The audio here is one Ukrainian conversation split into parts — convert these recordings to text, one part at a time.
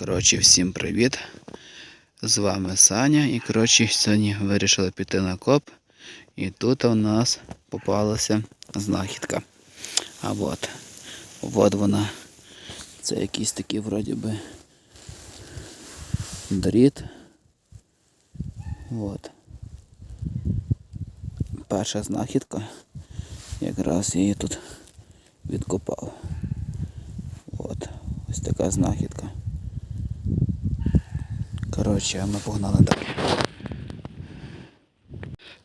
Коротше, всім привіт. З вами Саня. І коротше, сьогодні вирішили піти на коп. І тут у нас попалася знахідка. А от. От вона. Це якийсь такий вроді би дріт. От. Перша знахідка. Якраз я її тут відкопав. От. Ось така знахідка. Коротше, а ми погнали далі.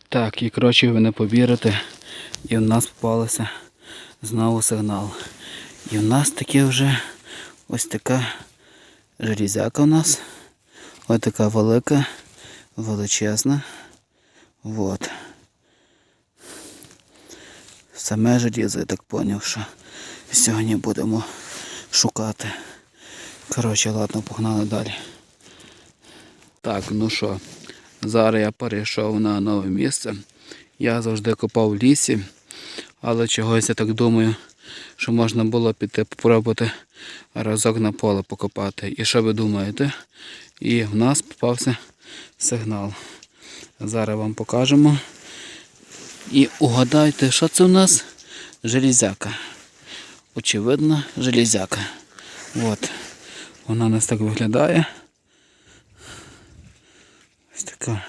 Так, і коротше ви не повірите. І в нас попалося знову сигнал. І в нас таке вже ось така железяка у нас. Ось така велика, величезна. Вот. Саме желізо, я так зрозумів, що сьогодні будемо шукати. Коротше, ладно, погнали далі. Так, ну що, зараз я перейшов на нове місце. Я завжди копав в лісі, але чогось я так думаю, що можна було піти попробувати разок на поле покопати. І що ви думаєте? І в нас попався сигнал. Зараз вам покажемо. І угадайте, що це у нас? Железяка. Очевидно, железяка. От. Вона у нас так виглядає. Ось така.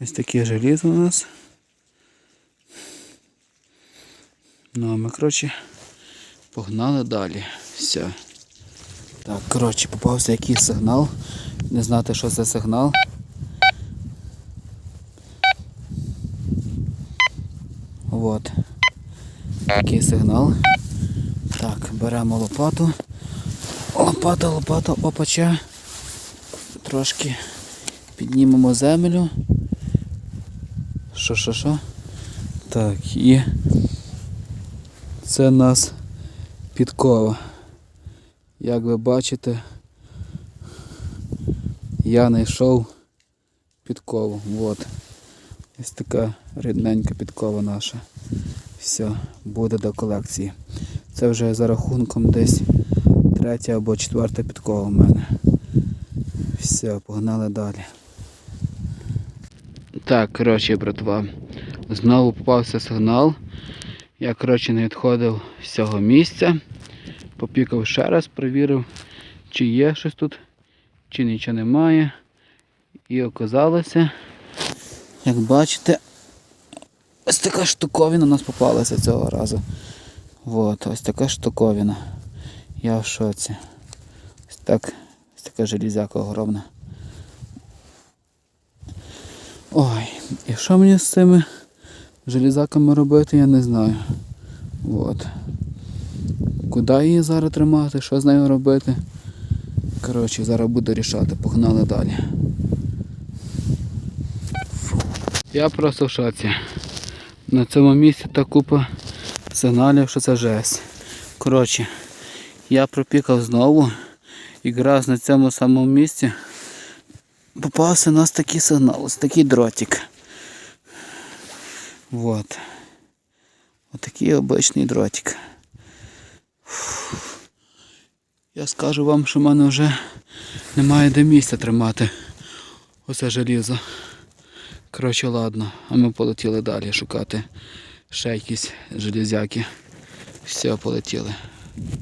Ось таке желізо у нас. Ну а ми, коротше, погнали далі. Все. Так, коротше, попався якийсь сигнал. Не знати, що це сигнал. Вот. Такий сигнал. Так, беремо лопату. Лопата, лопата, опача. Трошки піднімемо землю. Що, що, що? Так, і це у нас підкова. Як ви бачите, я знайшов підкову. Вот. Ось така рідненька підкова наша. Все, буде до колекції. Це вже за рахунком десь третя або четверта підкова в мене. Все, погнали далі. Так, коротше, братва. Знову попався сигнал. Я, коротше, не відходив з цього місця. Попікав ще раз, перевірив, чи є щось тут, чи нічого немає. І оказалося, як бачите, ось така штуковина у нас попалася цього разу. Вот, ось така штуковина. Я в шоці. Ось так, ось така железяка огромна. Ой, і що мені з цими железяками робити, я не знаю. Вот. Куди її зараз тримати, що з нею робити? Коротше, зараз буду рішати, погнали далі. Я просто в шоці. На цьому місці та купа сигналів, що це жесть. Коротше, я пропікав знову. Якраз на цьому самому місці попався у нас такий сигнал, ось такий дротик. Вот. Отакий обичний дротик. Я скажу вам, що в мене вже немає де місця тримати оце желізо. Коротше, ладно, а ми полетіли далі шукати ще якісь железяки. Все, полетіли.